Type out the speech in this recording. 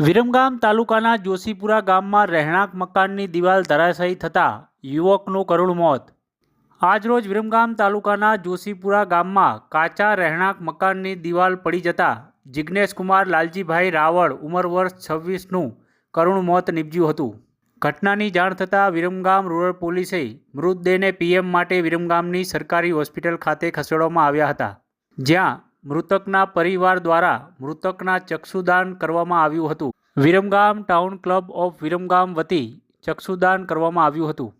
વિરમગામ તાલુકાના જોશીપુરા ગામમાં રહેણાંક મકાનની દિવાલ ધરાશાયી થતાં યુવકનું કરુણ મોત. આજરોજ વિરમગામ તાલુકાના જોશીપુરા ગામમાં કાચા રહેણાંક મકાનની દિવાલ પડી જતાં જિજ્ઞેશકુમાર લાલજીભાઈ રાવળ ઉંમર વર્ષ છવ્વીસનું કરુણ મોત નીપજ્યું હતું. ઘટનાની જાણ થતાં વિરમગામ રૂરલ પોલીસે મૃતદેહને પીએમ માટે વિરમગામની સરકારી હોસ્પિટલ ખાતે ખસેડવામાં આવ્યા હતા. જ્યાં મૃતકના પરિવાર દ્વારા મૃતકના ચક્ષુદાન કરવામાં આવ્યું હતું. Viramgam town club of Viramgam વતી ચક્ષુદાન કરવામાં આવ્યું હતું.